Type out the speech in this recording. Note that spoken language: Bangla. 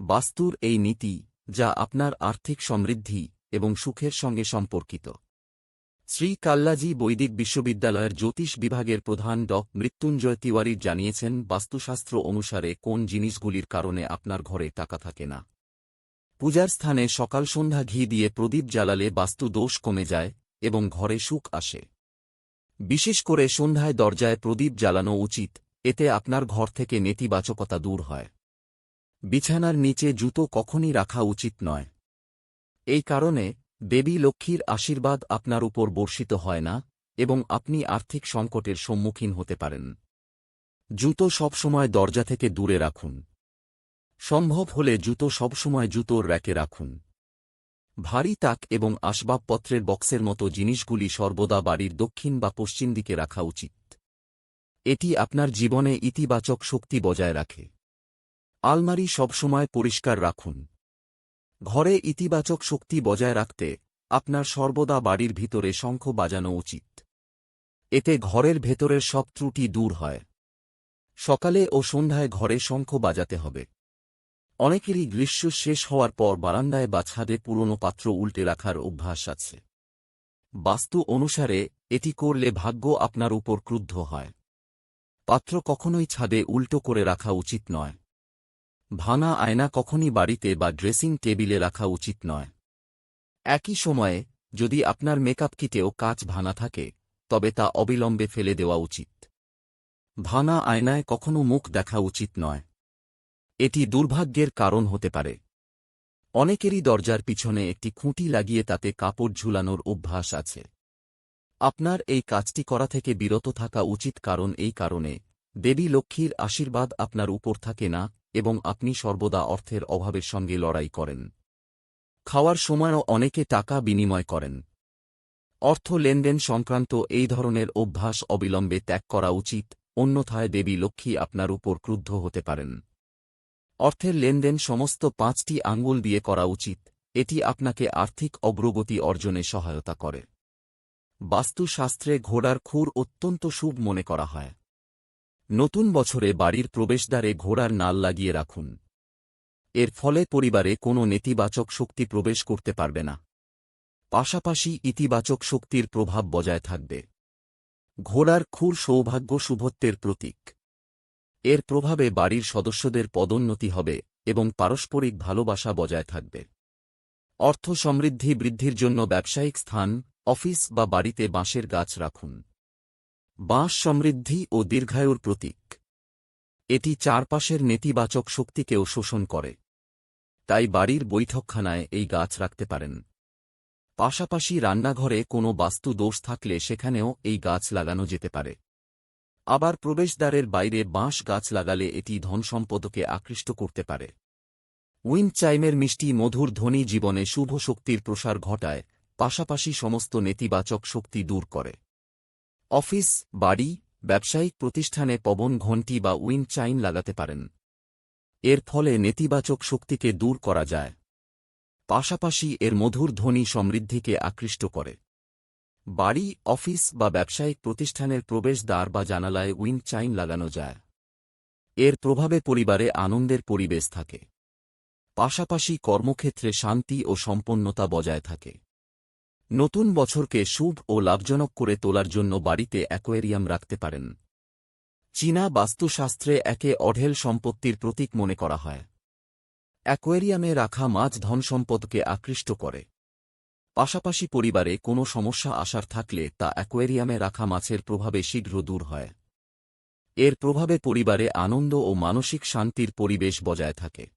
বাস্তুর এই নীতি, যা আপনার আর্থিক সমৃদ্ধি এবং সুখের সঙ্গে সম্পর্কিত। শ্রী কাল্লাজি বৈদিক বিশ্ববিদ্যালয়ের জ্যোতিষ বিভাগের প্রধান ড. মৃত্যুঞ্জয় তিওয়ারি জানিয়েছেন, বাস্তুশাস্ত্র অনুসারে কোন জিনিসগুলির কারণে আপনার ঘরে টাকা থাকে না। পূজার স্থানে সকাল সন্ধ্যা ঘি দিয়ে প্রদীপ জ্বালালে বাস্তু দোষ কমে যায় এবং ঘরে সুখ আসে। বিশেষ করে সন্ধ্যায় দরজায় প্রদীপ জ্বালানো উচিত, এতে আপনার ঘর থেকে নেতিবাচকতা দূর হয়। বিছানার নিচে জুতো কখনই রাখা উচিত নয়। এই কারণে দেবী লক্ষ্মীর আশীর্বাদ আপনার উপর বর্ষিত হয় না এবং আপনি আর্থিক সংকটের সম্মুখীন হতে পারেন। জুতো সবসময় দরজা থেকে দূরে রাখুন। সম্ভব হলে জুতো সবসময় জুতোর র্যাকে রাখুন। ভারী তাক এবং আসবাবপত্রের বক্সের মতো জিনিসগুলি সর্বদা বাড়ির দক্ষিণ বা পশ্চিম দিকে রাখা উচিত। এটি আপনার জীবনে ইতিবাচক শক্তি বজায় রাখে। আলমারি সবসময় পরিষ্কার রাখুন। ঘরে ইতিবাচক শক্তি বজায় রাখতে আপনার সর্বদা বাড়ির ভিতরে শঙ্খ বাজানো উচিত। এতে ঘরের ভেতরের সব ত্রুটি দূর হয়। সকালে ও সন্ধ্যায় ঘরে শঙ্খ বাজাতে হবে। অনেকেরই গ্রীষ্ম শেষ হওয়ার পর বারান্দায় বা ছাদে পুরনো পাত্র উল্টে রাখার অভ্যাস আছে। বাস্তু অনুসারে এটি করলে ভাগ্য আপনার উপর ক্রুদ্ধ হয়। পাত্র কখনোই ছাদে উল্টো করে রাখা উচিত নয়। ভাঙা আয়না কখনই বাড়িতে বা ড্রেসিং টেবিলে রাখা উচিত নয়। একই সময়ে, যদি আপনার মেকআপ কিটেও কাচ ভাঙা থাকে, তবে তা অবিলম্বে ফেলে দেওয়া উচিত। ভাঙা আয়নায় কখনো মুখ দেখা উচিত নয়। এটি দুর্ভাগ্যের কারণ হতে পারে। অনেকেরই দরজার পিছনে একটি খুঁটি লাগিয়ে তাতে কাপড় ঝুলানোর অভ্যাস আছে। আপনার এই কাজটি করা থেকে বিরত থাকা উচিত কারণ এই কারণে দেবী লক্ষ্মীর আশীর্বাদ আপনার উপর থাকে না এবং আপনি সর্বদা অর্থের অভাবের সঙ্গে লড়াই করেন। খাওয়ার সময়ও অনেকে টাকা বিনিময় করেন। অর্থ লেনদেন সংক্রান্ত এই ধরনের অভ্যাস অবিলম্বে ত্যাগ করা উচিত, অন্যথায় দেবী লক্ষ্মী আপনার উপর ক্রুদ্ধ হতে পারেন। অর্থের লেনদেন সমস্ত পাঁচটি আঙ্গুল দিয়ে করা উচিত, এটি আপনাকে আর্থিক অগ্রগতি অর্জনে সহায়তা করে। বাস্তুশাস্ত্রে ঘোড়ার খুর অত্যন্ত শুভ মনে করা হয়। নতুন বছরে বাড়ির প্রবেশদ্বারে ঘোড়ার নাল লাগিয়ে রাখুন। এর ফলে পরিবারে কোনো নেতিবাচক শক্তি প্রবেশ করতে পারবে না। পাশাপাশি ইতিবাচক শক্তির প্রভাব বজায় থাকবে। ঘোড়ার খুর সৌভাগ্য শুভত্বের প্রতীক। এর প্রভাবে বাড়ির সদস্যদের পদোন্নতি হবে এবং পারস্পরিক ভালোবাসা বজায় থাকবে। অর্থ সমৃদ্ধি বৃদ্ধির জন্য ব্যবসায়িক স্থান, অফিস বা বাড়িতে বাঁশের গাছ রাখুন। বাঁশ সমৃদ্ধি ও দীর্ঘায়ুর প্রতীক। এটি চারপাশের নেতিবাচক শক্তিকেও শোষণ করে। তাই বাড়ির বৈঠকখানায় এই গাছ রাখতে পারেন। পাশাপাশি রান্নাঘরে কোনো বাস্তু দোষ থাকলে সেখানেও এই গাছ লাগানো যেতে পারে। আবার প্রবেশদ্বারের বাইরে বাঁশ গাছ লাগালে এটি ধনসম্পদকে আকৃষ্ট করতে পারে। উইন্ড চাইমের মিষ্টি মধুর ধ্বনি জীবনে শুভ শক্তির প্রসার ঘটায়, পাশাপাশি সমস্ত নেতিবাচক শক্তি দূর করে। অফিস, বাড়ি, ব্যবসায়িক প্রতিষ্ঠানে পবন ঘণ্টি বা উইন্ড চাইন লাগাতে পারেন। এর ফলে নেতিবাচক শক্তিকে দূর করা যায়। পাশাপাশি এর মধুর ধ্বনি সমৃদ্ধিকে আকৃষ্ট করে। বাড়ি, অফিস বা ব্যবসায়িক প্রতিষ্ঠানের প্রবেশদ্বার বা জানালায় উইন্ড চাইন লাগানো যায়। এর প্রভাবে পরিবারে আনন্দের পরিবেশ থাকে। পাশাপাশি কর্মক্ষেত্রে শান্তি ও সম্পন্নতা বজায় থাকে। নতুন বছরকে শুভ ও লাভজনক করে তোলার জন্য বাড়িতে অ্যাকোয়ারিয়াম রাখতে পারেন। চীনা বাস্তুশাস্ত্রে একে অঢেল সম্পত্তির প্রতীক মনে করা হয়। অ্যাকোয়ারিয়ামে রাখা মাছ ধনসম্পদকে আকৃষ্ট করে। পাশাপাশি পরিবারে কোনো সমস্যা আসার থাকলে তা অ্যাকোয়ারিয়ামে রাখা মাছের প্রভাবে শীঘ্র দূর হয়। এর প্রভাবে পরিবারে আনন্দ ও মানসিক শান্তির পরিবেশ বজায় থাকে।